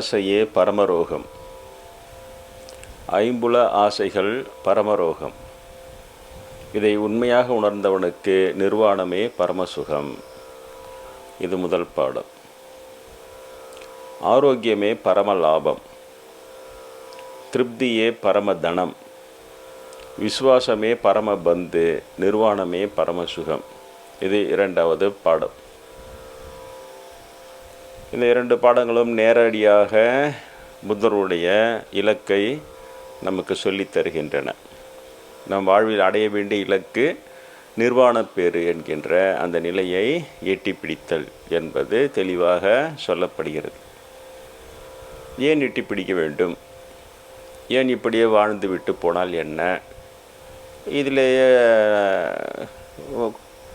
பேராசையே பரமரோகம். ஐம்புல ஆசைகள் பரமரோகம். இதை உண்மையாக உணர்ந்தவனுக்கு நிர்வாணமே பரமசுகம். இது முதல் பாடம். ஆரோக்கியமே பரம லாபம் திருப்தியே பரம தனம் விசுவாசமே பரம பந்து நிர்வாணமே பரமசுகம். இது இரண்டாவது பாடம். இந்த இரண்டு பாடங்களும் நேரடியாக புத்தருடைய இலக்கை நமக்கு சொல்லித் தருகின்றன. நம் வாழ்வில் அடைய வேண்டிய இலக்கு நிர்வாணப்பேறு என்கின்ற அந்த நிலையை எட்டி பிடித்தல் என்பது தெளிவாக சொல்லப்படுகிறது. ஏன் எட்டி பிடிக்க வேண்டும்? ஏன் இப்படியே வாழ்ந்து விட்டு போனால் என்ன? இதிலேயே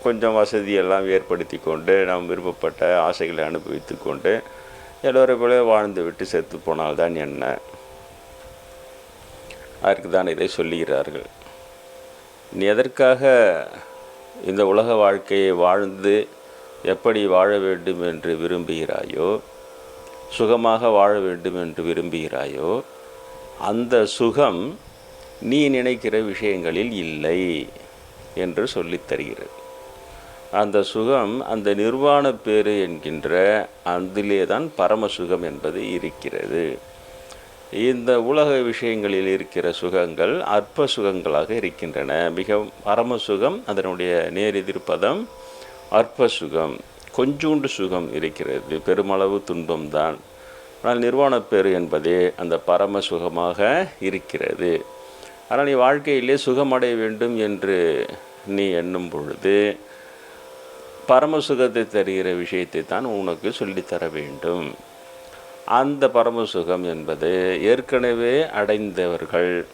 கொஞ்சம் வசதியெல்லாம் ஏற்படுத்தி கொண்டு நாம் விருப்பப்பட்ட ஆசைகளை அனுபவித்து கொண்டு எல்லோரை போல வாழ்ந்து விட்டு செத்து போனால்தான் என்ன? அதற்கு தான் இதை சொல்லுகிறார்கள். நீ எதற்காக இந்த உலக வாழ்க்கையை வாழ்ந்து எப்படி வாழ வேண்டும் என்று விரும்புகிறாயோ சுகமாக வாழ வேண்டும் என்று விரும்புகிறாயோ அந்த சுகம் நீ நினைக்கிற விஷயங்களில் இல்லை என்று சொல்லித் தருகிறது. அந்த சுகம் அந்த நிர்வாண பேரு என்கின்ற அதிலே தான் பரம சுகம் என்பது இருக்கிறது. இந்த உலக விஷயங்களில் இருக்கிற சுகங்கள் அற்ப சுகங்களாக இருக்கின்றன. மிக பரமசுகம் அதனுடைய நேரெதிர்ப்பதம் அற்ப சுகம் கொஞ்சூண்டு சுகம் இருக்கிறது. பெருமளவு துன்பம்தான். ஆனால் நிர்வாணப்பேறு என்பதே அந்த பரம சுகமாக இருக்கிறது. ஆனால் நீ வாழ்க்கையிலே சுகமடைய வேண்டும் என்று நீ எண்ணும் பொழுது பரமசுகத்தை தருகிற விஷயத்தை தான் உனக்கு சொல்லித்தர வேண்டும். அந்த பரமசுகம் என்பது ஏற்கனவே அடைந்தவர்கள்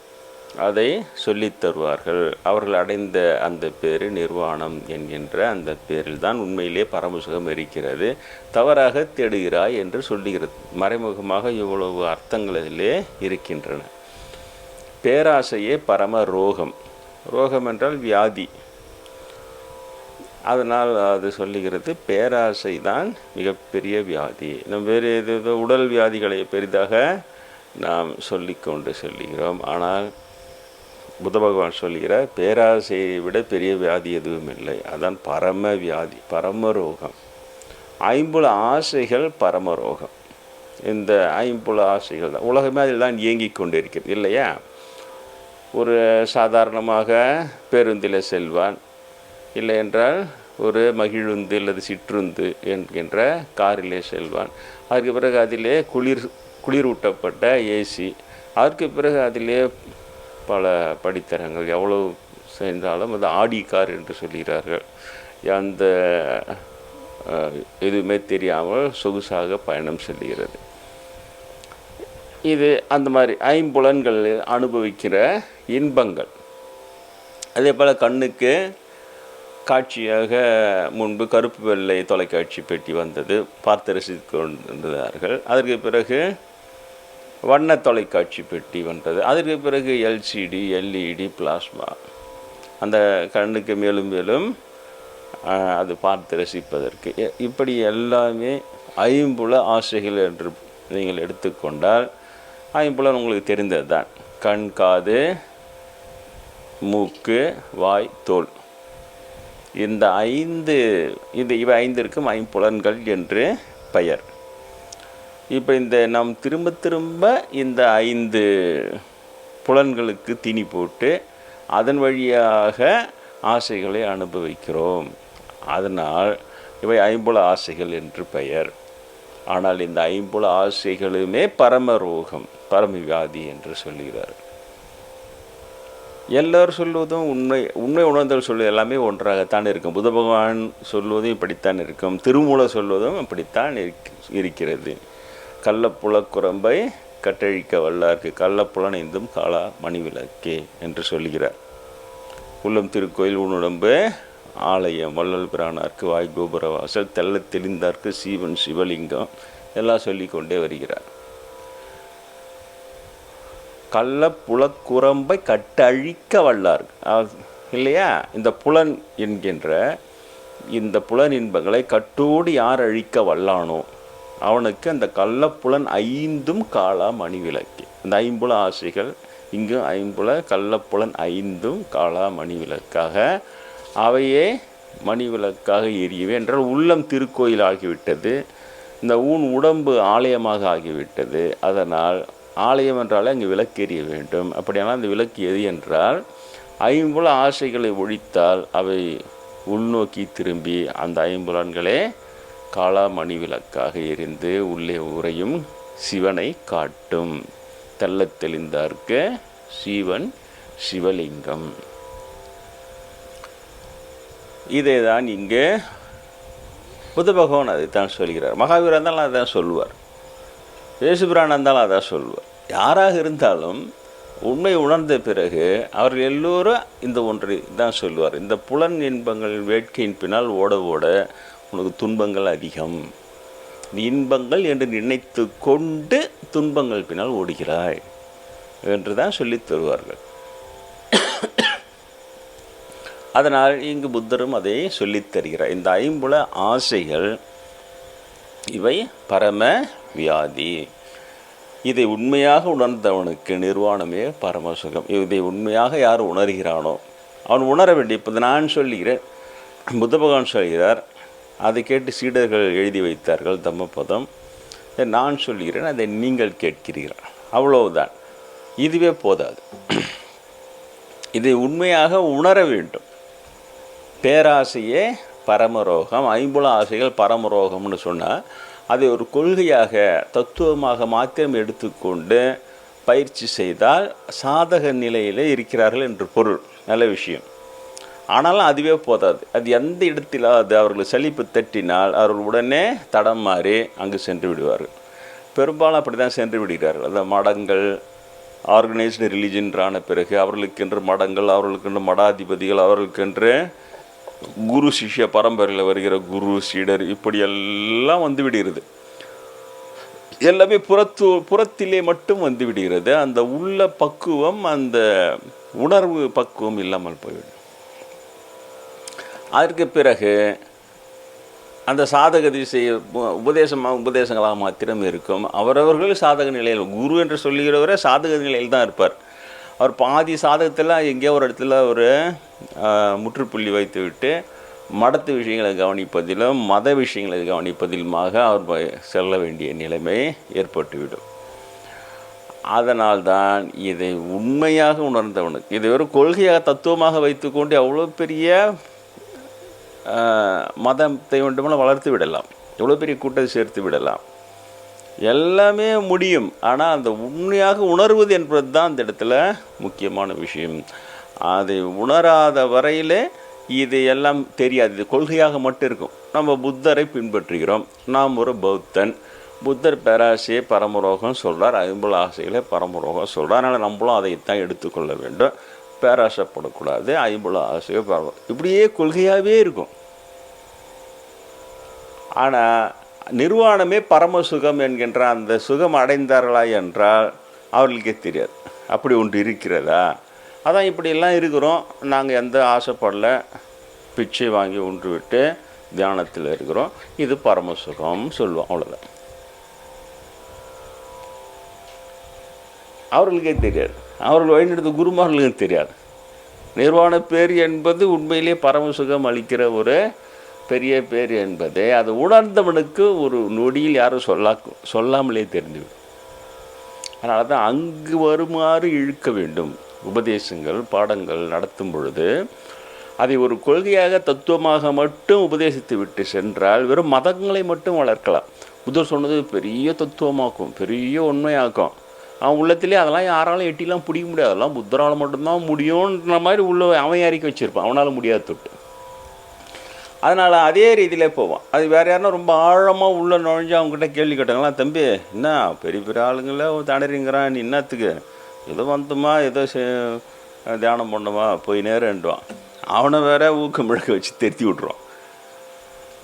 அதை சொல்லித்தருவார்கள் அவர்கள் அடைந்த அந்த பேர் நிர்வாணம் என்கின்ற அந்த பேரில் தான் உண்மையிலே பரமசுகம் இருக்கிறது. தவறாக தேடுகிறாய் என்று சொல்லுகிறது. மறைமுகமாக இவ்வளவு அர்த்தங்கள் அதிலே இருக்கின்றன. பேராசையே பரம ரோகம். ரோகம் என்றால் வியாதி. அதனால் அது சொல்லுகிறது பேராசை தான் மிகப்பெரிய வியாதி. நம்ம வேறு எது ஏதோ உடல் வியாதிகளை பெரிதாக நாம் சொல்லிக்கொண்டு சொல்லுகிறோம். ஆனால் புத்த பகவான் சொல்கிறார் பேராசையை விட பெரிய வியாதி எதுவும் இல்லை. அதான் பரம வியாதி பரமரோகம் ஐம்புல ஆசைகள் பரமரோகம் இந்த ஐம்புல ஆசைகள் தான். உலகமே அதில் தான் இயங்கிக் கொண்டிருக்கிறது இல்லையா? ஒரு சாதாரணமாக பேருந்தில் செல்வான் இல்லை என்றால் ஒரு மகிழுந்து அல்லது சிற்றுந்து என்கின்ற காரிலே செல்வான். அதற்கு பிறகு அதிலே குளிர் குளிரூட்டப்பட்ட ஏசி அதற்கு பிறகு அதிலே பல படித்தரங்கள் எவ்வளவு சென்றாலும் அது ஆடி கார் என்று சொல்கிறார்கள். அந்த எதுவுமே தெரியாமல் சொகுசாக பயணம் செல்கிறது. இது அந்த மாதிரி ஐம்புலன்கள் அனுபவிக்கிற இன்பங்கள். அதே போல் கண்ணுக்கு காட்சியாக முன்பு கருப்பு வெள்ளை தொலைக்காட்சி பெட்டி வந்தது. பார்த்து ரசித்து கொண்டிருந்தார்கள். அதற்கு பிறகு வண்ண தொலைக்காட்சி பெட்டி வந்தது. அதற்கு பிறகு எல்சிடி எல்இடி பிளாஸ்மா. அந்த கண்ணுக்கு மேலும் மேலும் அது பார்த்து ரசிப்பதற்கு எ- இப்படி எல்லாமே ஐம்புல ஆசைகள் என்று நீங்கள் எடுத்துக்கொண்டால் ஐம்புலன் உங்களுக்கு தெரிந்தது தான் கண் காது மூக்கு வாய் தோல். இந்த ஐந்து இது இவை ஐந்திற்கும் ஐம்புலன்கள் என்று பெயர். இப்போ இந்த நாம் திரும்ப திரும்ப இந்த ஐந்து புலன்களுக்கு திணி போட்டு அதன் வழியாக ஆசைகளை அனுபவிக்கிறோம். அதனால் இவை ஐம்புல ஆசைகள் என்று பெயர். ஆனால் இந்த ஐம்புல ஆசைகளுமே பரமரோகம் பரம வியாதி என்று சொல்லுகிறார் எல்லாரும் சொல்வதும் உண்மை உண்மை உணர்ந்தல் சொல்வது எல்லாமே ஒன்றாகத்தான் இருக்கும். புத பகவான் சொல்வதும் இப்படித்தான் இருக்கும். திருமூல சொல்வதும் இப்படித்தான் இருக்- இருக்கிறது. கள்ளப்புலக்குரம்பை கட்டழிக்க வல்லார்க்கு கள்ளப்புலன் இந்தும் காலா மணிவிளக்கே என்று சொல்கிறார். உள்ளம் திருக்கோயில் உன்னுடம்பு ஆலயம் வள்ளல் பிரானார்க்கு வாய் கோபுரவாசல் தெல்ல தெளிந்தார்க்கு சீவன் சிவலிங்கம் எல்லாம் சொல்லிக்கொண்டே வருகிறார். கள்ள புலக்குரம்பை கட்டழிக்க வல்லார். இல்லையா? இந்த புலன் என்கின்ற இந்த புலன் இன்பங்களை கட்டோடு யார் அழிக்க வல்லானோ அவனுக்கு அந்த கள்ளப்புலன் ஐந்தும் காலா மணி விளக்கு இந்த ஐம்புல ஆசைகள் இங்கு ஐம்புல கள்ளப்புலன் ஐந்தும் காலா மணி விளக்காக அவையே மணி விளக்காக எரியவே என்றால் உள்ளம் திருக்கோயில் ஆகிவிட்டது இந்த ஊன் உடம்பு ஆலயமாக ஆகிவிட்டது. அதனால் ஆலயம் என்றாலே அங்கு விளக்கு எரிய வேண்டும். அப்படியானால் அந்த விளக்கு எது என்றால் ஐம்புல ஆசைகளை ஒழித்தால் அவை உள்நோக்கி திரும்பி அந்த ஐம்புலன்களே காளாமணி விளக்காக எரிந்து உள்ளே உறையும் சிவனை காட்டும். தெள்ளத் தெளிந்தார்க்க சிவன் சிவலிங்கம். இதை தான் இங்கே புத்த பகவான் அதைத்தான் சொல்கிறார். மகாவீரர் அதை தான் சொல்லுவார். இயேசுபிரான் இருந்தாலும் அதான் சொல்லுவார். யாராக இருந்தாலும் உண்மை உணர்ந்த பிறகு அவர்கள் எல்லோரும் இந்த ஒன்றை தான் சொல்லுவார். இந்த புலன் இன்பங்கள் வேட்கையின் பின்னால் ஓட ஓட உனக்கு துன்பங்கள் அதிகம். இன்பங்கள் என்று நினைத்து கொண்டு துன்பங்கள் பின்னால் ஓடுகிறாய் என்று தான் சொல்லித் தருவார்கள். அதனால் இங்கு புத்தரும் அதை சொல்லித் தருகிறார். இந்த ஐம்புல ஆசைகள் இவை பரம வியாதி. இதை உண்மையாக உணர்ந்தவனுக்கு நிர்வாணமே பரமசுகம். இதை உண்மையாக யார் உணர்கிறானோ அவன் உணர வேண்டிய இப்போ நான் சொல்லுகிறேன். புத்த பகவான் சொல்கிறார் அதை கேட்டு சீடர்கள் எழுதி வைத்தார்கள் தம்மபதம் நான் சொல்கிறேன் அதை நீங்கள் கேட்கிறீர்கள். அவ்வளவுதான். இதுவே போதாது. இதை உண்மையாக உணர வேண்டும். பேராசையே பரமரோகம் ஐம்புல ஆசைகள் பரமரோகம்னு சொன்னால் அதை ஒரு கொள்கையாக தத்துவமாக மாத்திரம் எடுத்துக்கொண்டு பயிற்சி செய்தால் சாதக நிலையில் இருக்கிறார்கள் என்று பொருள். நல்ல விஷயம். ஆனாலும் அதுவே போதாது. அது எந்த இடத்திலாவது அவர்கள் சலிப்பு தட்டினால் அவர்கள் உடனே தடம் மாறி அங்கு சென்று விடுவார்கள். பெரும்பாலும் அப்படி தான் சென்று விடுகிறார்கள். அந்த மடங்கள் ஆர்கனைஸ்டு ரிலிஜன்றான பிறகு அவர்களுக்கென்று மடங்கள் அவர்களுக்கென்று மடாதிபதிகள் அவர்களுக்கென்று குரு சிஷ்ய பரம்பரையில் வருகிற குரு சீடர் இப்படி எல்லாம் வந்து விடுகிறது. எல்லாமே புறத்து புறத்திலே மட்டும் வந்து விடுகிறது. அந்த உள்ள பக்குவம் அந்த உணர்வு பக்குவம் இல்லாமல் போய்விடும். அதற்கு பிறகு அந்த சாதக திசை உபதேசமாக உபதேசங்களாக மாத்திரம் இருக்கும். அவரவர்கள் சாதக நிலையில் குரு என்று சொல்லுகிறவரே சாதக நிலையில் தான் இருப்பார். அவர் பாதி சாதகத்தில் எங்கேயோ ஒரு இடத்துல ஒரு முற்றுப்புள்ளி வைத்து விட்டு மடத்து விஷயங்களை கவனிப்பதிலும் மத விஷயங்களை கவனிப்பதிலுமாக அவர் செல்ல வேண்டிய நிலைமை ஏற்பட்டுவிடும். அதனால்தான் இதை உண்மையாக உணர்ந்தவனுக்கு இதை ஒரு கொள்கையாக தத்துவமாக வைத்துக்கொண்டு அவ்வளோ பெரிய மதத்தை வேண்டுமென வளர்த்து விடலாம். எவ்வளோ பெரிய கூட்டத்தை சேர்த்து விடலாம். எல்லாமே முடியும். ஆனால் அந்த உண்மையாக உணர்வது என்பது தான் அந்த இடத்துல முக்கியமான விஷயம். அதை உணராத வரையிலே இது எல்லாம் தெரியாது. இது கொள்கையாக மட்டும் இருக்கும். நம்ம புத்தரை பின்பற்றுகிறோம். நாம் ஒரு பௌத்தன். புத்தர் பேராசையை பரமரோகம் சொல்கிறார் ஐம்புல ஆசைகளை பரமரோகம் சொல்கிறார் அதனால் நம்மளும் அதைத்தான் எடுத்துக்கொள்ள வேண்டும். பேராசைப்படக்கூடாது. ஐம்புல ஆசையை பரம இப்படியே கொள்கையாகவே இருக்கும். ஆனால் நிர்வாணமே பரமசுகம் என்கின்ற அந்த சுகம் அடைந்தார்களா என்றால் அவர்களுக்கே தெரியாது. அப்படி ஒன்று இருக்கிறதா? அதான் இப்படியெல்லாம் இருக்கிறோம். நாங்கள் எந்த ஆசைப்படல. பிச்சை வாங்கி ஒன்று விட்டு தியானத்தில் இருக்கிறோம். இது பரமசுகம் சொல்லுவோம். அவ்வளோதான் அவர்களுக்கே தெரியாது. அவர்கள் வழிநடத்த குருமார்களுக்கும் தெரியாது. நிர்வாண பேர் என்பது உண்மையிலே பரமசுகம் அளிக்கிற ஒரு பெரிய பேர் என்பதை அது உணர்ந்தவனுக்கு ஒரு நொடியில் யாரும் சொல்லா சொல்லாமலே தெரிந்துவிடும். அதனால தான் அங்கு வருமாறு இழுக்க வேண்டும். உபதேசங்கள் பாடங்கள் நடத்தும் பொழுது அதை ஒரு கொள்கையாக தத்துவமாக மட்டும் உபதேசித்து விட்டு சென்றால் வெறும் மதங்களை மட்டும் வளர்க்கலாம். புத்தர் சொன்னது பெரிய தத்துவமாக்கும் பெரிய உண்மையாக்கும். அவன் உள்ளத்திலே அதெல்லாம் யாராலும் எட்டிலாம் பிடிக்க முடியாது. அதெல்லாம் புத்தரால் மட்டும்தான் முடியும்ன்ற மாதிரி உள்ள அவன் இறக்கி வச்சுருப்பான். அவனால் முடியாது தொட்டு. அதனால் அதே ரீதியிலே போவான் அது வேறு யாருன்னா ரொம்ப ஆழமாக உள்ளே நுழைஞ்சு அவங்ககிட்ட கேள்வி கேட்டாங்களா தம்பி என்ன பெரிய பெரிய ஆளுங்கள தடறிங்கிறான் நீ என்னத்துக்கு? ஏதோ வந்தோமா ஏதோ செ- தியானம் பண்ணோமா போய் நேரம்டுவான் அவனை வேற ஊக்கம் முழக்க வச்சு திருத்தி விட்ருவான்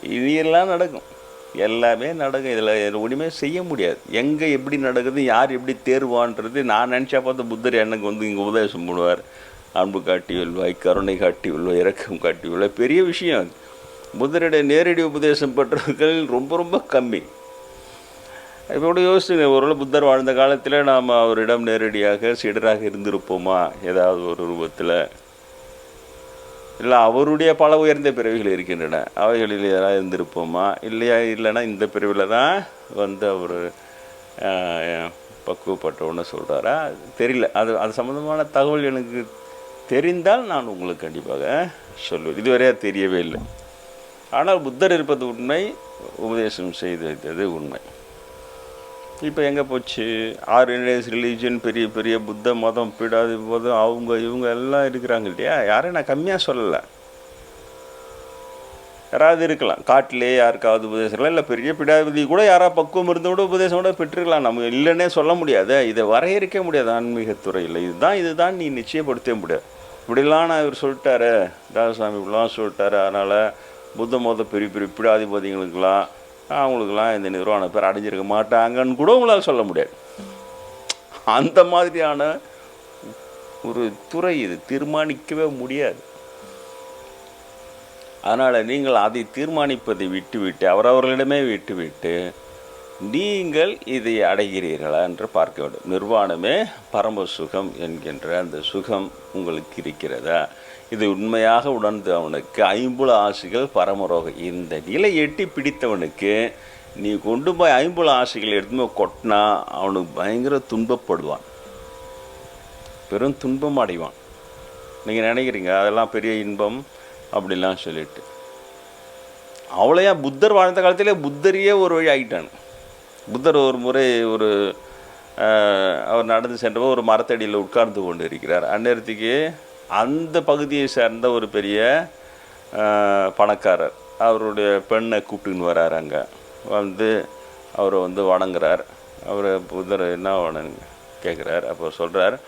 இது எல்லாம் நடக்கும். எல்லாமே நடக்கும். இதில் ஒன்றுமே செய்ய முடியாது. எங்கே எப்படி நடக்குது யார் எப்படி தேர்வான்றது நான் நினச்சா பார்த்த புத்தர் எனக்கு வந்து இங்கே உபதேசம் பண்ணுவார். அன்பு காட்டி வெல்வாய் கருணை காட்டி வெல்வாய் இறக்கம் காட்டி வெல்வாய். பெரிய விஷயம் அது. புத்தருடைய நேரடி உபதேசம் பெற்றவர்கள் ரொம்ப ரொம்ப கம்மி. இப்போ கூட யோசிச்சுங்க ஒருவேளை புத்தர் வாழ்ந்த காலத்தில் நாம் அவரிடம் நேரடியாக சீடராக இருந்திருப்போமா? ஏதாவது ஒரு ரூபத்தில். இல்லை அவருடைய பல உயர்ந்த பிறவிகள் இருக்கின்றன. அவைகளில் யாராவது இருந்திருப்போமா? இல்லையா? இல்லைன்னா இந்த பிரிவில் தான் வந்து அவர் பக்குவப்பட்டவன்னு சொல்கிறாரா தெரியல. அது அது சம்மந்தமான தகவல் எனக்கு தெரிந்தால் நான் உங்களுக்கு கண்டிப்பாக சொல்லுவேன் இதுவரையாக தெரியவே இல்லை. ஆனால் புத்தர் இருப்பது உண்மை உபதேசம் செய்து வைத்தது உண்மை. இப்போ எங்கே போச்சு? ஆர்என்எஸ் ரிலீஜன் பெரிய பெரிய புத்த மதம் பீடாதி மதம் அவங்க இவங்க எல்லாம் இருக்கிறாங்க இல்லையா? யாரையும் நான் கம்மியாக சொல்லலை. யாராவது இருக்கலாம். காட்டிலே யாருக்காவது உபதேசம் இல்லை பெரிய பிடாபதி கூட யாராவது பக்குவம் இருந்த கூட உபதேசம் கூட பெற்றுக்கலாம் நம்ம இல்லைன்னே சொல்ல முடியாது. இதை வரையறுக்க முடியாது ஆன்மீகத்துறையில் இதுதான் இதுதான் நீ நிச்சயப்படுத்த முடியாது. இப்படிலாம் நான் இவர் சொல்லிட்டாரு. தாசாமி இப்படிலாம் சொல்லிட்டாரு. அதனால் புத்த மத பெரிய பெரிய பிடாதிபதிகளுக்கெல்லாம் அவங்களுக்கெல்லாம் இந்த நிர்வாண பேர் அடைஞ்சிருக்க மாட்டாங்கன்னு கூட உங்களால் சொல்ல முடியாது. அந்த மாதிரியான ஒரு துறை இது தீர்மானிக்கவே முடியாது. அதனால் நீங்கள் அதை தீர்மானிப்பதை விட்டுவிட்டு அவரவர்களிடமே விட்டுவிட்டு நீங்கள் இதை அடைகிறீர்களா என்று பார்க்க வேண்டும். நிர்வாணமே பரம சுகம் என்கின்ற அந்த சுகம் உங்களுக்கு இருக்கிறதா? இது உண்மையாக உணர்ந்தவனுக்கு ஐம்புல ஆசைகள் பரமரோகம் இந்த நிலை எட்டி பிடித்தவனுக்கு நீ கொண்டு போய் ஐம்புல ஆசைகள் எடுத்துமே கொட்டினா அவனுக்கு பயங்கர துன்பப்படுவான். பெரும் துன்பம் அடைவான். நீங்கள் நினைக்கிறீங்க அதெல்லாம் பெரிய இன்பம் அப்படிலாம் சொல்லிட்டு. அவளையா புத்தர் வாழ்ந்த காலத்திலே புத்தரையே ஒரு வழி ஆகிட்டான் புத்தர் ஒரு முறை ஒரு அவர் நடந்து சென்றபோது ஒரு மரத்தடியில் உட்கார்ந்து கொண்டு இருக்கிறார் அந்நேரத்துக்கு அந்த பகுதியை சேர்ந்த ஒரு பெரிய பணக்காரர். அவருடைய பெண்ணை கூப்பிட்டுன்னு வரார் அங்கே. வந்து அவரை வந்து வணங்குறார். அவர் புதர் என்ன வணங்க கேட்குறார் அப்போ சொல்கிறார்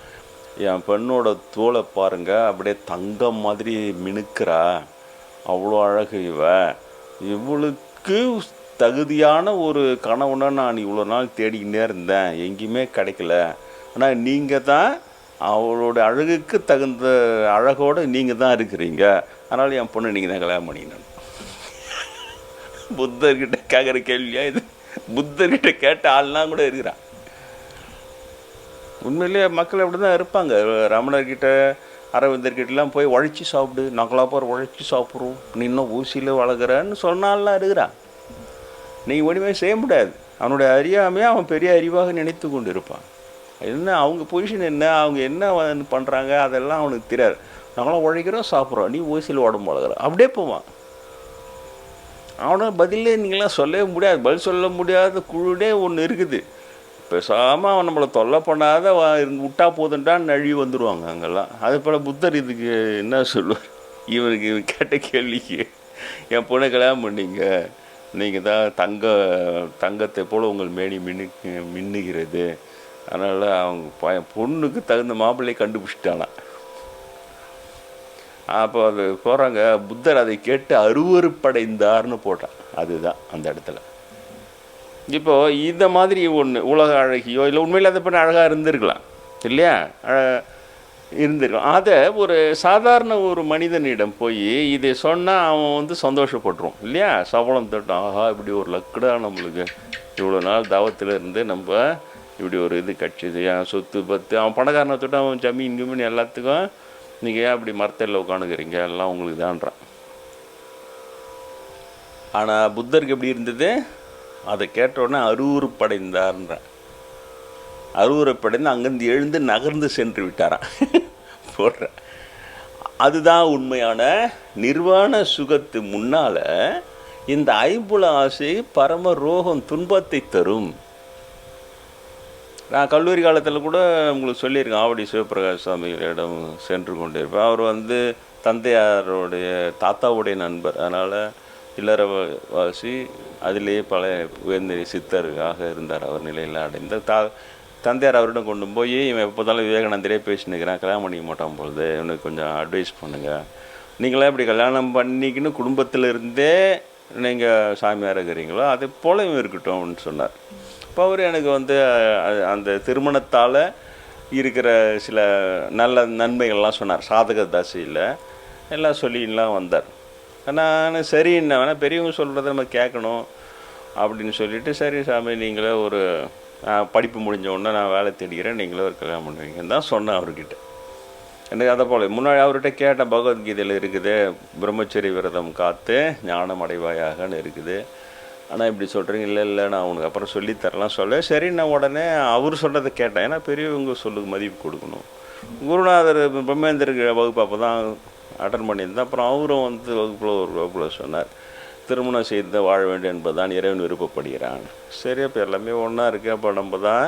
என் பெண்ணோட தோலை பாருங்கள் அப்படியே தங்கம் மாதிரி மினுக்கிறா. அவ்வளோ அழகு இவ. இவளுக்கு தகுதியான ஒரு கணவனை நான் இவ்வளோ நாள் தேடிக்கிட்டே இருந்தேன். எங்கேயுமே கிடைக்கல. ஆனால் நீங்கள் தான் அவளோட அழகுக்கு தகுந்த அழகோடு நீங்கள் தான் இருக்கிறீங்க. அதனால் என் பொண்ணு நீங்கள் தான் கல்யாணம் பண்ணிக்கணும். புத்தர்கிட்ட கேட்குற கேள்வியா இது? புத்தர்கிட்ட கேட்ட ஆள்லாம் கூட இருக்கிறான். உண்மையிலேயே மக்கள் அப்படி தான் இருப்பாங்க. ரமணர்கிட்ட அரவிந்தர்கிட்டலாம் போய் உழைச்சி சாப்பிடு நாங்களாக போகிற உழைச்சி சாப்பிட்றோம் நீ இன்னும் ஊசியில் வளர்க்குறன்னு சொன்னாலாம் இருக்கிறான். நீ ஒன்றுமே செய்ய முடியாது. அவனுடைய அறியாமையே அவன் பெரிய அறிவாக நினைத்து கொண்டு இருப்பான் என்ன அவங்க பொசிஷன் என்ன அவங்க என்ன பண்ணுறாங்க அதெல்லாம் அவனுக்கு தெரியாது. நாங்களாம் உழைக்கிறோம் சாப்பிட்றோம். நீ ஓசியில் உடம்பு வளர்க்குற அப்படியே போவான். அவனை பதிலே நீங்களாம் சொல்லவே முடியாது. பதில் சொல்ல முடியாத குழுடே ஒன்று இருக்குது. பேசாமல் அவன் நம்மளை தொல்லை பண்ணாத விட்டா போதுன்டான் நழுவி வந்துடுவாங்க அங்கெல்லாம். அது போல் புத்தர் இதுக்கு என்ன சொல்லுவார்? இவனுக்கு இவன் கேட்ட கேள்விக்கு என் பொண்ணை கல்யாணம் பண்ணீங்க. நீங்கள் தான் தங்க தங்கத்தை போல் உங்கள் மேனி மின்னு மின்னுகிறது. அதனால் அவங்க பையன் பொண்ணுக்கு தகுந்த மாப்பிள்ளையை கண்டுபிடிச்சிட்டானா. அப்போ அது போகிறாங்க புத்தர் அதை கேட்டு அருவறுப்படைந்தார்னு போட்டான். அதுதான் அந்த இடத்துல. இப்போது இந்த மாதிரி ஒன்று உலக அழகியோ இல்லை உண்மையில் அந்த பண்ண அழகாக இருந்திருக்கலாம். இல்லையா? இருந்திருக்கலாம். அதை ஒரு சாதாரண ஒரு மனிதனிடம் போய் இதை சொன்னால் அவன் வந்து சந்தோஷப்படுறான் இல்லையா? சபலம் தட்டும் ஆஹா இப்படி ஒரு லக்குடா நம்மளுக்கு இவ்வளோ நாள் தவத்தில் இருந்து நம்ம இப்படி ஒரு இது கட்சி என் சொத்து பத்து? அவன் பணக்காரனை தொட்டு அவன் ஜமீன் கிமீன் எல்லாத்துக்கும் நீங்கள் ஏன் அப்படி மரத்தில் உட்காந்துக்கிறீங்க எல்லாம் உங்களுக்கு தான்றான் ஆனால் புத்தருக்கு எப்படி இருந்தது? அதை கேட்டவுடனே அருவுறுப்படைந்தார்ன்ற அருவுறுப்படைந்து அங்கேருந்து எழுந்து நகர்ந்து சென்று விட்டாரான் போடுற. அதுதான் உண்மையான நிர்வாண சுகத்து முன்னால் இந்த ஐம்புல ஆசை பரம ரோகம் துன்பத்தை தரும். நான் கல்லூரி காலத்தில் கூட உங்களுக்கு சொல்லியிருக்கேன் ஆவடி சிவபிரகாஷ் சுவாமிகளிடம் சென்று கொண்டிருப்பேன். அவர் வந்து தந்தையாருடைய தாத்தாவுடைய நண்பர். அதனால் இல்லறவாசி அதிலேயே பல உயர்ந்த சித்தருக்காக இருந்தார். அவர் நிலையில் அடைந்த தா தந்தையார் அவரிடம் கொண்டு போய் இவன் எப்போதாலும் விவேகானந்தரே பேசினுக்கிறான் கல்யாணம் பண்ணிக்க மாட்டான் பொழுது. இவனுக்கு கொஞ்சம் அட்வைஸ் பண்ணுங்கள் நீங்களாம் இப்படி கல்யாணம் பண்ணிக்கின்னு குடும்பத்தில் இருந்தே நீங்கள் சாமியார் இருக்கிறீங்களோ அதே போல இவன் அப்படின்னு சொன்னார். இப்போ அவர் எனக்கு வந்து அந்த திருமணத்தால் இருக்கிற சில நல்ல நன்மைகள்லாம் சொன்னார். சாதக தசையில் எல்லாம் சொல்லிலாம் வந்தார். நான் என்ன வேணால் பெரியவங்க சொல்கிறத நம்ம கேட்கணும் அப்படின்னு சொல்லிட்டு சரி சாமி நீங்களே ஒரு படிப்பு முடிஞ்ச உடனே நான் வேலை தேடிக்கிறேன் நீங்களே ஒரு கல்யாணம் பண்ணுவீங்கன்னு தான் சொன்னேன் அவர்கிட்ட. எனக்கு அதை போல் முன்னாடி அவர்கிட்ட கேட்டேன் பகவத்கீதையில் இருக்குது பிரம்மச்சரி விரதம் காத்து ஞானம் அடைவாயாகன்னு இருக்குது. ஆனால் இப்படி சொல்கிறீங்க இல்லை இல்லை நான் உனக்கு அப்புறம் சொல்லித் தரலாம். சொல்ல. சரி நான் உடனே அவர் சொன்னதை கேட்டேன். ஏன்னா பெரியவங்க சொல்லுக்கு மதிப்பு கொடுக்கணும். குருநாதர் பிரம்மேந்திர வகுப்பு அப்போ தான் அட்டன் பண்ணியிருந்தேன். அப்புறம் அவரும் வந்து வகுப்பில் ஒரு வகுப்பில் சொன்னார் திருமணம் செய்து வாழ வேண்டும் என்பதுதான் இறைவன் விருப்பப்படுகிறான். சரி அப்போ எல்லாமே ஒன்றா இருக்குது அப்போ நம்ம தான்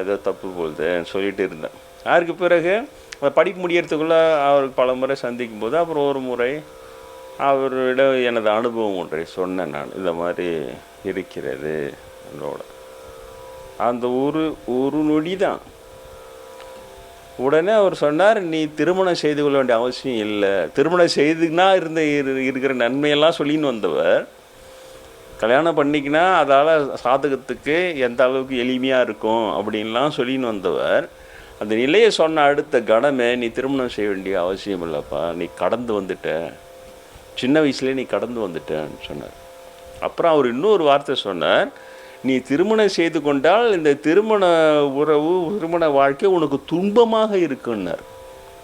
ஏதோ தப்பு போகுது சொல்லிட்டு இருந்தேன். அதுக்கு பிறகு அந்த படிப்பு முடியறதுக்குள்ளே அவருக்கு பல முறை சந்திக்கும் போது அப்புறம் ஒரு முறை அவரிடம் எனது அனுபவம் ஒன்றை சொன்னேன் நான். இந்த மாதிரி இருக்கிறது என்னோட அந்த ஒரு ஒரு நொடி தான் உடனே அவர் சொன்னார் நீ திருமணம் செய்து கொள்ள வேண்டிய அவசியம் இல்லை. திருமணம் செய்துனா இருந்த இரு- இருக்கிற நன்மையெல்லாம் சொல்லின்னு வந்தவர். கல்யாணம் பண்ணிக்கினா அதால் சாதகத்துக்கு எந்த அளவுக்கு எளிமையாக இருக்கும் அப்படின்லாம் சொல்லின்னு வந்தவர். அந்த நிலையை சொன்ன அடுத்த கணமே நீ திருமணம் செய்ய வேண்டிய அவசியம் இல்லைப்பா. நீ கடந்து வந்துட்ட. சின்ன வயசுலேயே நீ கடந்து வந்துட்டேன்னு சொன்னார். அப்புறம் அவர் இன்னொரு வார்த்தை சொன்னார் நீ திருமணம் செய்து கொண்டால் இந்த திருமண உறவு திருமண வாழ்க்கை உனக்கு துன்பமாக இருக்குன்னார்.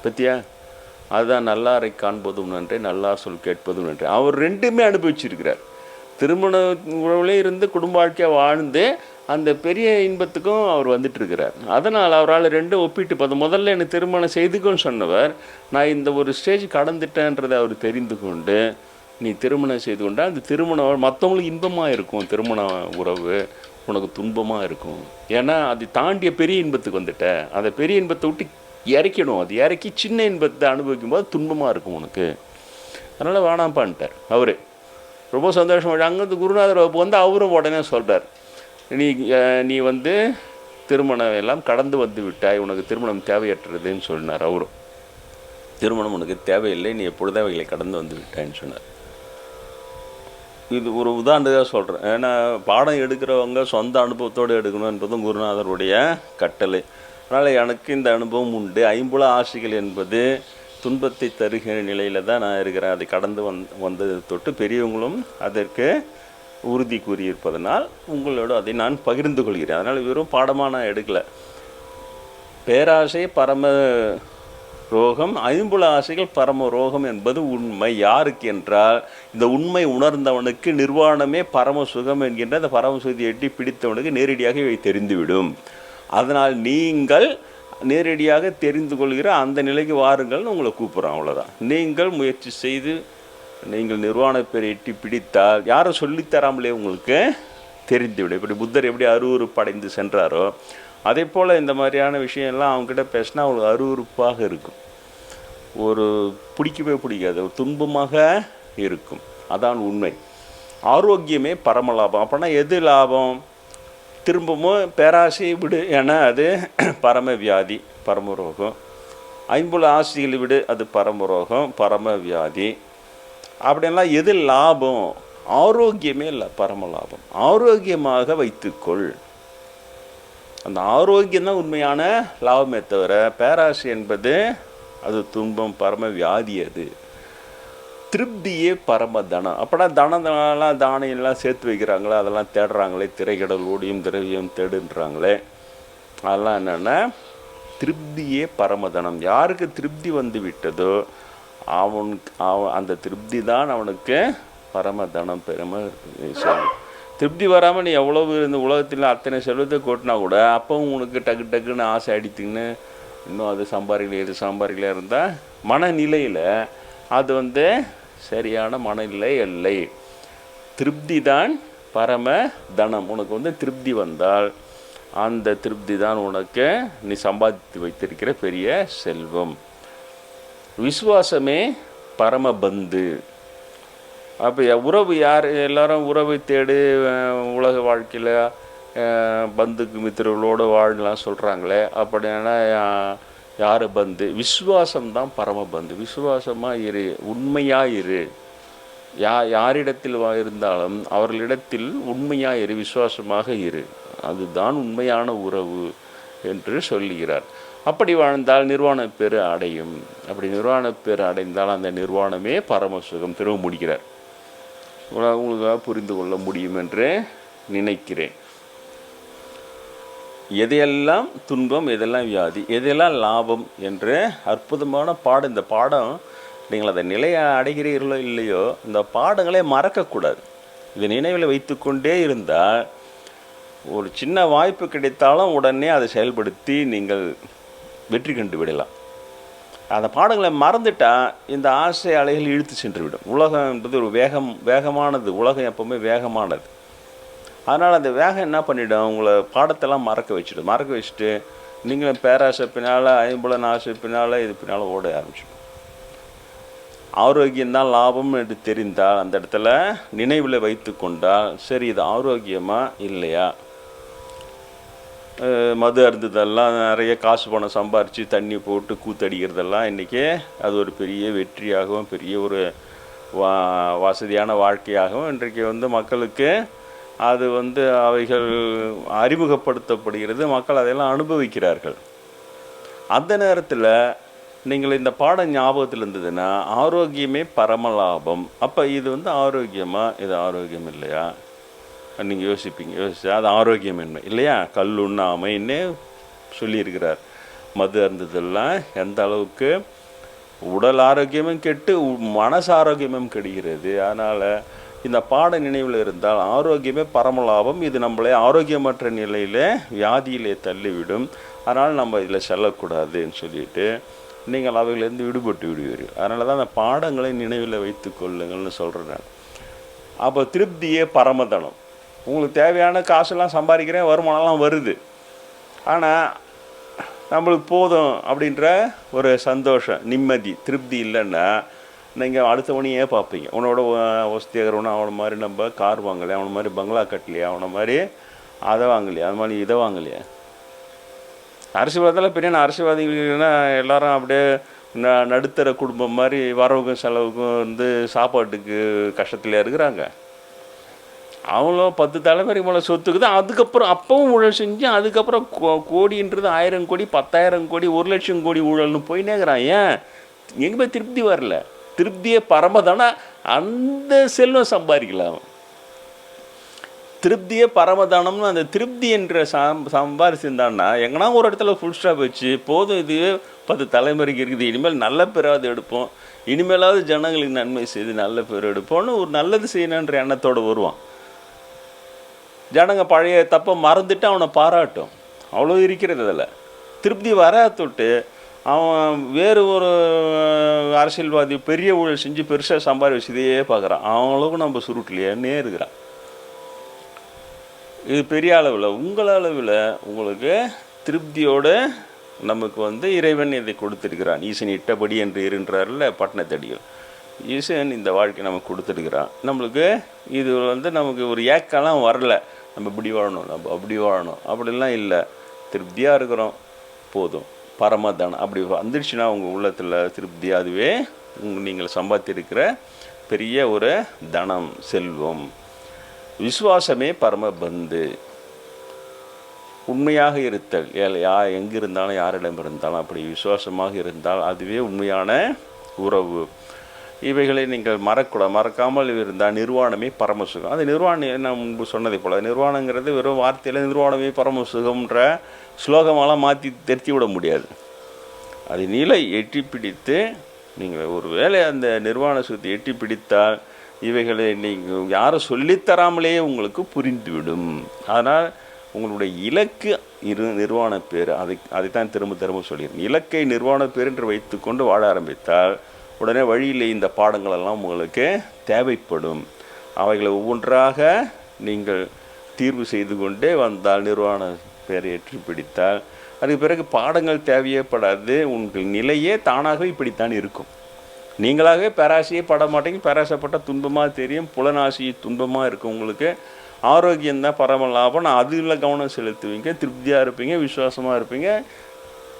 பத்தியா? அதுதான் நல்லாரை காண்பதும் நன்றே நல்லா சொல் கேட்பதும் நன்றே. அவர் ரெண்டுமே அனுபவிச்சிருக்கிறார். திருமண உறவுலே இருந்து குடும்ப வாழ்க்கையை வாழ்ந்து அந்த பெரிய இன்பத்துக்கும் அவர் வந்துட்டுருக்கிறார். அதனால் அவரால் ரெண்டும் ஒப்பிட்டு பார்த்து முதல்ல எனக்கு திருமணம் செய்துக்கோன்னு சொன்னவர் நான் இந்த ஒரு ஸ்டேஜ் கடந்துட்டேன்றதை அவர் தெரிந்து கொண்டு நீ திருமணம் செய்து கொண்டா அந்த திருமணம் மற்றவங்களுக்கு இன்பமாக இருக்கும் திருமண உறவு உனக்கு துன்பமாக இருக்கும். ஏன்னா அது தாண்டிய பெரிய இன்பத்துக்கு வந்துட்ட. அந்த பெரிய இன்பத்தை விட்டு இறக்கணும் அது இறக்கி சின்ன இன்பத்தை அனுபவிக்கும் போது துன்பமாக இருக்கும் உனக்கு. அதனால் வேணாம்ப்பான்ட்டார் அவர். ரொம்ப சந்தோஷம் அங்கேருந்து குருநாதர் வகுப்பு வந்து அவரும் உடனே சொல்கிறார் நீ நீ வந்து திருமணம் எல்லாம் கடந்து வந்து விட்டாய். உனக்கு திருமணம் தேவையற்றதுன்னு சொன்னார் அவரும் திருமணம் உனக்கு தேவையில்லை நீ எப்பொழுதும் அவைகளை கடந்து வந்து விட்டாய்ன்னு சொன்னார். இது ஒரு உதாரணத்துக்காக சொல்கிறேன் ஏன்னா பாடம் எடுக்கிறவங்க சொந்த அனுபவத்தோடு எடுக்கணும் என்பதும் குருநாதருடைய கட்டளை. அதனால் எனக்கு இந்த அனுபவம் உண்டு. ஐம்புல ஆசைகள் என்பது துன்பத்தை தருகிற நிலையில் தான் நான் இருக்கிறேன். அதை கடந்து வந் வந்தது தொட்டு பெரியவங்களும் அதற்கு உறுதி கூறியிருப்பதனால் உங்களோடு அதை நான் பகிர்ந்து கொள்கிறேன். அதனால் வெறும் பாடமாக நான் எடுக்கலை. பேராசை பரம ரோகம் ஐம்புல ஆசைகள் பரம ரோகம் என்பது உண்மை. யாருக்கு என்றால் இந்த உண்மை உணர்ந்தவனுக்கு நிர்வாணமே பரம சுகம் என்கின்ற அந்த பரம எட்டி பிடித்தவனுக்கு நேரடியாக இவை தெரிந்துவிடும். அதனால் நீங்கள் நேரடியாக தெரிந்து கொள்கிற அந்த நிலைக்கு வாருங்கள்னு உங்களை கூப்பிட்றோம் அவ்வளோதான் நீங்கள் முயற்சி செய்து நீங்கள் நிர்வாண பேரை எட்டி பிடித்தால் யாரும் சொல்லித்தராமலே உங்களுக்கு தெரிந்துவிடும். இப்படி புத்தர் எப்படி அருவருப்படைந்து சென்றாரோ அதே போல் இந்த மாதிரியான விஷயம்லாம் அவங்ககிட்ட பேசினா அவங்களுக்கு அருவருப்பாக இருக்கும். ஒரு பிடிக்கவே பிடிக்காது ஒரு துன்பமாக இருக்கும். அதான் உண்மை. ஆரோக்கியமே பரம லாபம் அப்படின்னா எது லாபம்? திரும்பவும் பேராசையை விடு ஏன்னா அது பரம வியாதி பரம ரோகம். ஐம்புல ஆசைகளை விடு அது பரமரோகம் பரம வியாதி அப்படின்லாம் எது லாபம்? ஆரோக்கியமே இல்லை பரம லாபம். ஆரோக்கியமாக வைத்துக்கொள். அந்த ஆரோக்கியம் தான் உண்மையான லாபமே தவிர பேராசை என்பது அது துன்பம் பரம வியாதி அது. திருப்தியே பரம தனம். அப்படின்னா தனம்லாம் தானியம் சேர்த்து வைக்கிறாங்களே? அதெல்லாம் தேடுறாங்களே திரைக்கடல் ஓடியும் திரவியம் தேடுன்றாங்களே. அதெல்லாம் என்னென்னா திருப்தியே பரமதனம் யாருக்கு திருப்தி வந்து விட்டதோ அவன் அவன் அந்த திருப்தி தான் அவனுக்கு பரம தனம் செல்வம் திருப்தி வராமல் நீ எவ்வளவு இந்த உலகத்தில் அத்தனை செல்வத்தை கொட்டினா கூட அப்பவும் உனக்கு டக்கு டக்குன்னு ஆசை அடித்துக்கின்னு இன்னும் அது சம்பாதிக்கல இது சம்பாதிக்கல இருந்தால் மனநிலையில் அது வந்து சரியான மனநிலை இல்லை. திருப்தி தான் பரம தனம் உனக்கு வந்து திருப்தி வந்தால் அந்த திருப்தி தான் உனக்கு நீ சம்பாதித்து வைத்திருக்கிற பெரிய செல்வம். விசுவாசமே பரமபந்து. அப்போ உறவு யார்? எல்லாரும் உறவை தேடி உலக வாழ்க்கையில் பந்துக்கு மித்திரர்களோடு வாழலாம் சொல்கிறாங்களே அப்படின்னா யார் பந்து? விசுவாசம் தான் பரமபந்து. விசுவாசமாக இரு உண்மையாக இரு. யா யாரிடத்தில் வா- இருந்தாலும் அவர்களிடத்தில் உண்மையாக இரு விசுவாசமாக இரு. அதுதான் உண்மையான உறவு என்று சொல்லுகிறார். அப்படி வாழ்ந்தால் நிர்வாண பேர் அடையும். அப்படி நிர்வாண பேர் அடைந்தால் அந்த நிர்வாணமே பரமசுகம் திரும்ப முடிக்கிறார். உங்களுக்காக புரிந்து கொள்ள முடியும் என்று நினைக்கிறேன். எதையெல்லாம் துன்பம் எதெல்லாம் வியாதி எதெல்லாம் லாபம் என்று அற்புதமான பாடம் இந்த பாடம் நீங்கள் அதை நிலையை அடைகிறீர்களோ இல்லையோ இந்த பாடங்களை மறக்கக்கூடாது. இது நினைவில் வைத்துக்கொண்டே இருந்தால் ஒரு சின்ன வாய்ப்பு கிடைத்தாலும் உடனே அதை செயல்படுத்தி நீங்கள் வெற்றி கண்டு விடலாம். அந்த பாடங்களை மறந்துட்டால் இந்த ஆசை அலைகள் இழுத்து சென்று விடும் உலகம் என்பது ஒரு வேகம் வேகமானது. உலகம் எப்போவுமே வேகமானது. அதனால் அந்த வேகம் என்ன பண்ணிவிடும் உங்களை பாடத்தெல்லாம் மறக்க வச்சுடும். மறக்க வச்சுட்டு நீங்களும் பேராசை பின்னால் ஐம்புலன் ஆசை பின்னால் இது பின்னால் ஓட ஆரம்பிச்சிடும். ஆரோக்கியம்தான் லாபம் என்று தெரிந்தால் அந்த இடத்துல நினைவில் வைத்து கொண்டால் சரி இது ஆரோக்கியமாக இல்லையா? மது அருந்துதெல்லாம் நிறைய காசு பணம் சம்பாரித்து தண்ணி போட்டு கூத்தடிக்கிறதெல்லாம் இன்றைக்கி அது ஒரு பெரிய வெற்றியாகவும் பெரிய ஒரு வா வசதியான வாழ்க்கையாகவும் இன்றைக்கு வந்து மக்களுக்கு அது வந்து அவைகள் அறிமுகப்படுத்தப்படுகிறது. மக்கள் அதையெல்லாம் அனுபவிக்கிறார்கள். அந்த நேரத்தில் நீங்கள் இந்த பாடம் ஞாபகத்தில் இருந்ததுன்னா ஆரோக்கியமே பரமலாபம். அப்போ இது வந்து ஆரோக்கியமாக இது ஆரோக்கியம் இல்லையா? நீங்கள் யோசிப்பீங்க யோசிச்சா அது ஆரோக்கியமின்மை. இல்லையா? கல் உண்ணாமைன்னு சொல்லியிருக்கிறார். மது அருந்ததெல்லாம் எந்த அளவுக்கு உடல் ஆரோக்கியமும் கெட்டு உ- மனசு ஆரோக்கியமும் கெடுகிறது. அதனால் இந்த பாட நினைவில் இருந்தால் ஆரோக்கியமே பரமலாபம். இது நம்மளை ஆரோக்கியமற்ற நிலையில் வியாதியிலே தள்ளிவிடும். அதனால் நம்ம இதில் செல்லக்கூடாதுன்னு சொல்லிட்டு நீங்கள் அவைகளிலேருந்து விடுபட்டு விடுவீர்கள். அதனால தான் அந்த பாடங்களை நினைவில் வைத்து கொள்ளுங்கள்னு சொல்கிறேன் அப்போ திருப்தியே பரமதனம். உங்களுக்கு தேவையான காசெல்லாம் சம்பாதிக்கிறேன் வருமானம்லாம் வருது. ஆனால் நம்மளுக்கு போதும் அப்படின்ற ஒரு சந்தோஷம் நிம்மதி திருப்தி இல்லைன்னா நீங்கள் அடுத்தவனையே பார்ப்பீங்க. உன்னோட வசதியாகிறவனா அவனை மாதிரி நம்ம கார் வாங்கலையா அவனை மாதிரி பங்களா கட்டலையா அவனை மாதிரி அதை வாங்கலையா அது மாதிரி இதை வாங்கலையா? அரசியல்வாதத்தில் பெரிய அரசியல்வாதிகள்னா எல்லாரும் அப்படியே ந நடுத்தர குடும்பம் மாதிரி வரவுக்கும் செலவுக்கும் வந்து சாப்பாட்டுக்கு கஷ்டத்தில் இருக்கிறாங்க. அவங்களும் பத்து தலைமுறை மேலே சொத்துக்குது. அதுக்கப்புறம் அப்பவும் ஊழல் செஞ்சு அதுக்கப்புறம் கோ- கோடின்றது ஆயிரம் கோடி பத்தாயிரம் கோடி ஒரு லட்சம் கோடி ஊழல்னு போயினேங்கிறான் ஏன்? எங்கே போய் திருப்தி வரல. திருப்தியே பரமதானா? அந்த செல்வம் சம்பாதிக்கலாம். அவன். திருப்தியே பரமதானம்னு அந்த திருப்தி என்ற சம் சம்பாரிச்சிருந்தான்னா எங்கன்னா ஒரு இடத்துல ஃபுல் ஸ்டாப் வச்சு போதும் இது பத்து தலைமுறைக்கு இருக்குது இனிமேல் நல்ல பேராவது எடுப்போம். இனிமேலாவது ஜனங்களுக்கு நன்மை செய்து நல்ல பேர் எடுப்போம்னு ஒரு நல்லது செய்யணுன்ற எண்ணத்தோடு வருவான். ஜனங்க பழைய தப்பை மறந்துட்டு அவனை பாராட்டும். அவ்வளோ இருக்கிறது அதில். திருப்தி வராதொட்டு அவன் வேறு ஒரு அரசியல்வாதி பெரிய ஊழல் செஞ்சு பெருசாக சம்பாதிச்சதையே பார்க்குறான். அவங்களுக்கும் நம்ம சுருட்டிலேயே இருக்கிறான். இது பெரிய அளவில். உங்கள் அளவில் உங்களுக்கு திருப்தியோடு நமக்கு வந்து இறைவன் இதை கொடுத்துருக்கிறான். ஈசன் இட்டபடி என்று இருன்றார்ல பட்டணத்தடிகள். ஈசன் இந்த வாழ்க்கை நமக்கு கொடுத்துருக்கிறான். நம்மளுக்கு இது வந்து நமக்கு ஒரு ஏக்கெல்லாம் வரல. நம்ம இப்படி வாழணும் நம்ம அப்படி வாழணும். அப்படிலாம் இல்லை. திருப்தியாக இருக்கிறோம். போதும். பரமதானம் அப்படி வந்துடுச்சுன்னா உங்கள் உள்ளத்தில் திருப்தி. அதுவே நீங்கள் சம்பாதித்திருக்கிற பெரிய ஒரு தனம் செல்வம். விசுவாசமே பரமபந்து உண்மையாக இருத்தல். ஏ- யா எங்கே இருந்தாலும் யாரிடம் இருந்தாலும் அப்படி விசுவாசமாக இருந்தால் அதுவே உண்மையான உறவு. இவைகளை நீங்கள் மறக்கூடாது மறக்காமல் இருந்தால் நிர்வாணமே பரமசுகம். அது நிர்வாணம் நான் முன்பு சொன்னதை போல நிர்வாணங்கிறது வெறும் வார்த்தையில் நிர்வாணமே பரமசுகம்ன்ற ஸ்லோகமெல்லாம் மாற்றி தெரித்தி விட முடியாது. அது நிலை எட்டி பிடித்து நீங்கள் ஒரு வேளை அந்த நிர்வாண சுகத்தை எட்டி பிடித்தால் இவைகளை நீங்கள் யாரும் சொல்லித்தராமலேயே உங்களுக்கு புரிந்துவிடும். அதனால் உங்களுடைய இலக்கு இரு நிர்வாண பேர் அதை அதைத்தான் திரும்ப திரும்ப சொல்லியிருக்கேன். இலக்கை நிர்வாண பேர் என்று வைத்துக்கொண்டு வாழ ஆரம்பித்தால் உடனே வழியில் இந்த பாடங்களெல்லாம் உங்களுக்கு தேவைப்படும். அவைகளை ஒவ்வொன்றாக நீங்கள் தீர்வு செய்து கொண்டே வந்தால் நிர்வாண பேரை ஏற்றி பிடித்தால் அதுக்கு பிறகு பாடங்கள் தேவையப்படாது உங்கள் நிலையே தானாகவே இப்படித்தான் இருக்கும். நீங்களாகவே பேராசையே பட மாட்டீங்க பேராசைப்பட்ட துன்பமாக தெரியும் புலனாசி துன்பமாக இருக்கும் உங்களுக்கு. ஆரோக்கியம்தான் பரம லாபம். அதில் கவனம் செலுத்துவீங்க திருப்தியாக இருப்பீங்க விசுவாசமாக இருப்பீங்க.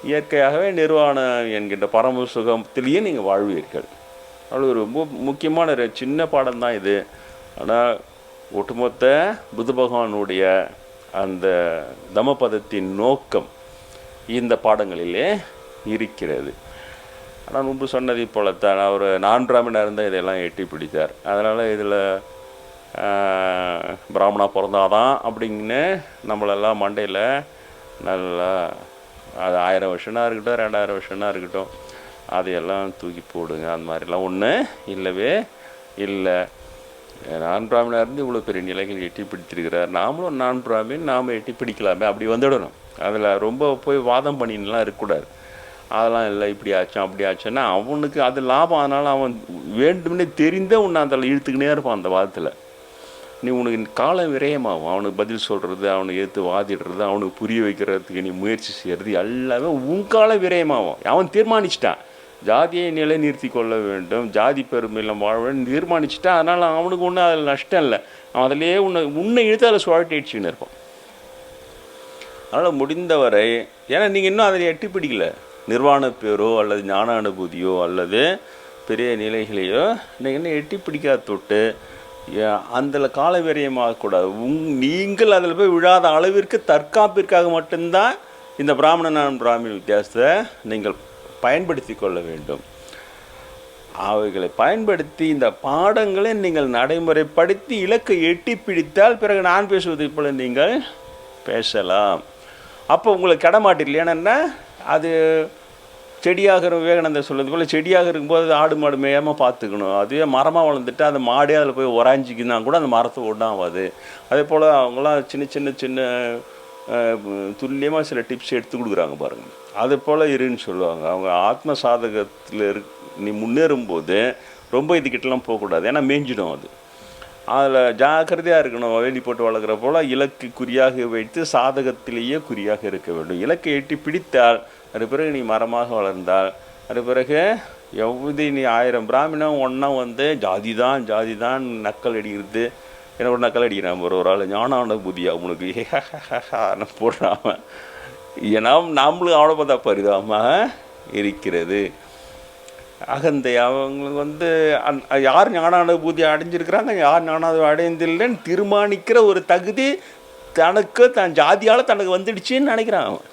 இயற்கையாகவே நிர்வாணம் என்கின்ற பரம சுகத்திலேயே நீங்கள் வாழ்வீர்கள். அது ஒரு ரொம்ப முக்கியமான ஒரு சின்ன பாடம் தான் இது. ஆனால் ஒட்டுமொத்த புத்த பகவானுடைய அந்த தமபதத்தின் நோக்கம் இந்த பாடங்களிலே இருக்கிறது. ஆனால் முன்பு சொன்னதை போலத்தான் அவர் மணி நேரம் இருந்தால் இதெல்லாம் எட்டி பிடித்தார். அதனால் இதில் பிராமணா பிறந்தாதான் அப்படின்னு நம்மளெல்லாம் மண்டையில் நல்லா அது ஆயிரம் வருஷம்னா இருக்கட்டும் ரெண்டாயிரம் வருஷம்னா இருக்கட்டும். அதையெல்லாம் தூக்கி போடுங்க. அந்த மாதிரிலாம் ஒன்று இல்லவே இல்லை. நான் பிராமணாக இருந்து இவ்வளோ பெரிய நிலைகள் எட்டி பிடிச்சிருக்கிறார். நாமளும் நான் பிராமின் நாம் எட்டி பிடிக்கலாமே. அப்படி வந்துடணும். அதில் ரொம்ப போய் வாதம் பண்ணின்னுலாம் இருக்கக்கூடாது. அதெல்லாம் இல்லை இப்படி ஆச்சும் அப்படி ஆச்சுன்னா அவனுக்கு அது லாபம். அதனால் அவன் வேண்டும்னே தெரிந்தே உன்னை அதில் இழுத்துக்கினே இருப்பான் அந்த வாதத்தில். நீ உனக்கு காலம் விரயமாகும். அவனுக்கு பதில் சொல்கிறது அவனை ஏற்று வாதிடுறது அவனுக்கு புரிய வைக்கிறதுக்கு நீ முயற்சி செய்கிறது எல்லாமே உன் கால விரயமாகும். அவன் தீர்மானிச்சிட்டான். ஜாதியை நிலைநிறுத்தி கொள்ள வேண்டும். ஜாதி பெருமையில் வாழ வேண்டும். தீர்மானிச்சிட்டான். அதனால் அவனுக்கு ஒன்றும் அதில் நஷ்டம் இல்லை. அவன் அதிலேயே உன்னை உன்னை இழுத்து அதில் சுழட்டிடுச்சுன்னு இருப்பான். அதனால் முடிந்தவரை ஏன்னா நீங்கள் இன்னும் அதில் எட்டி பிடிக்கல. நிர்வாண பேரோ அல்லது ஞான அனுபூதியோ அல்லது பெரிய நிலைகளையோ நீங்கள் இன்னும் எட்டி பிடிக்காத தொட்டு அதில் கால விரயமாகக்கூடாது உங் நீங்கள் அதில் போய் விழாத அளவிற்கு தற்காப்பிற்காக மட்டும்தான் இந்த பிராமணன் பிராமின் வித்தியாசத்தை நீங்கள் பயன்படுத்தி கொள்ள வேண்டும். அவைகளை பயன்படுத்தி இந்த பாடங்களை நீங்கள் நடைமுறைப்படுத்தி இலக்கை எட்டி பிடித்தால் பிறகு நான் பேசுவதை போல நீங்கள் பேசலாம். அப்போ உங்களுக்கு கிடமாட்டில் ஏன்னா அது செடியாக விவேகானந்தர் சொல்கிறது போல் செடியாக இருக்கும்போது ஆடு மாடு மேயாமல் பார்த்துக்கணும். அதுவே மரமாக வளர்ந்துட்டு அந்த மாடே அதில் போய் உராஞ்சிக்குன்னா கூட அந்த மரத்தை ஒன்றாகாது அதே போல் அவங்களாம் சின்ன சின்ன சின்ன துல்லியமாக சில டிப்ஸ் எடுத்து கொடுக்குறாங்க பாருங்கள் அது போல் இருன்னு சொல்லுவாங்க. அவங்க ஆத்ம சாதகத்தில் இரு நீ முன்னேறும்போது ரொம்ப இதுக்கிட்டலாம் போகக்கூடாது. ஏன்னா மேய்ஞ்சிடும் அது. அதில் ஜாக்கிரதையாக இருக்கணும். வேலி போட்டு வளர்க்குற போல் இலக்கு குறியாக வைத்து சாதகத்திலேயே குறியாக இருக்க வேண்டும். இலக்கை எட்டி பிடித்தால் அது பிறகு நீ மரமாக வளர்ந்தால் அது பிறகு எவ்வித நீ ஆயிரம் பிராமணம் ஒன்றா வந்து ஜாதி தான் ஜாதி தான் நக்கல் அடிக்கிறது. என்ன ஒரு நக்கல் அடிக்கிறான் ஒரு ஒரு ஆள் ஞானான புதியா உனக்கு? போடுறாம ஏன்னா நாமளும் அவனை பார்த்தா பரிதாபமாக இருக்கிறது. அகந்தை அவங்களுக்கு வந்து அந் யார் ஞான அனுபூதி அடைஞ்சிருக்கிறாங்க யார் ஞான அடைந்தில்லைன்னு தீர்மானிக்கிற ஒரு தகுதி தனக்கு தன் ஜாதியால் தனக்கு வந்துடுச்சுன்னு நினைக்கிறான் அவன்.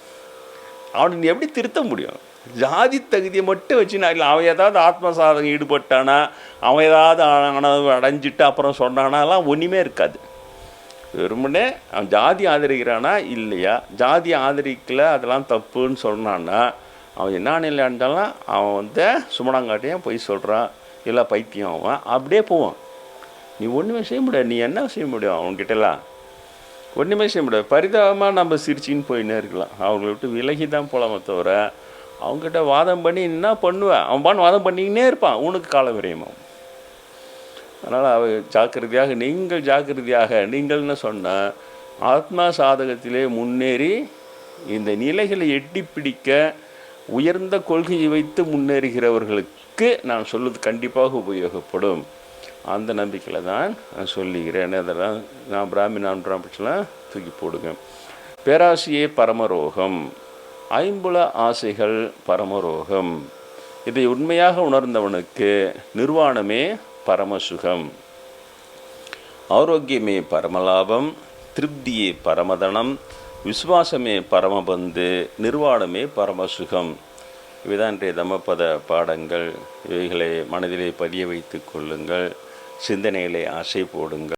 அவனை நீ எப்படி திருத்த முடியும்? ஜாதி தகுதியை மட்டும் வச்சு நான் இல்லை அவன் ஏதாவது ஆத்ம சாதகம் ஈடுபட்டானா அவன் ஏதாவது ஆனது அடைஞ்சிட்டு அப்புறம் சொன்னானாலாம் ஒன்றுமே இருக்காது. வெறுமனே அவன் ஜாதி ஆதரிக்கிறானா? இல்லையா. ஜாதி ஆதரிக்கல அதெல்லாம் தப்புன்னு சொன்னான்னா அவன் என்ன நிலை அவன் வந்து சுமணாங்காட்டையும் போய் சொல்கிறான் இல்லை பைத்தியம் அவன். அப்படியே போவான். நீ ஒன்றுமே செய்ய முடியாது. நீ என்ன செய்ய முடியும் அவன்கிட்டலாம்? ஒன்றுமே செய்ய முடியாது. பரிதாபமாக நம்ம சிரிச்சின்னு போயின்னே இருக்கலாம். அவங்கள விட்டு விலகி தான் போகலாமே தவிர அவங்ககிட்ட வாதம் பண்ணி என்ன பண்ணுவேன் அவன் பான் வாதம் பண்ணிக்கினே இருப்பான். உனக்கு கால விரயமாகும் அதனால் அவ ஜாக்கிரதையாக நீங்கள் ஜாக்கிரதையாக நீங்கள்னு சொன்ன ஆத்மா சாதகத்திலே முன்னேறி இந்த நிலைகளை எட்டி பிடிக்க உயர்ந்த கொள்கையை வைத்து முன்னேறுகிறவர்களுக்கு நான் சொல்வது கண்டிப்பாக உபயோகப்படும். அந்த நம்பிக்கையில் தான் நான் சொல்லுகிறேன். அதெல்லாம் நான் பிராமி நான் தூக்கி போடுங்க பேராசியே பரமரோகம். ஐம்புல ஆசைகள் பரமரோகம். இதை உண்மையாக உணர்ந்தவனுக்கு நிர்வாணமே பரமசுகம். ஆரோக்கியமே பரமலாபம். திருப்தியே பரமதனம். விசுவாசமே பரமபந்து. நிர்வாணமே பரமசுகம். இவைதான் இன்றைய தமப்பத பாடங்கள். இவைகளை மனதிலே பதிய வைத்து கொள்ளுங்கள். சிந்தனையிலே ஆசை போடுங்கள்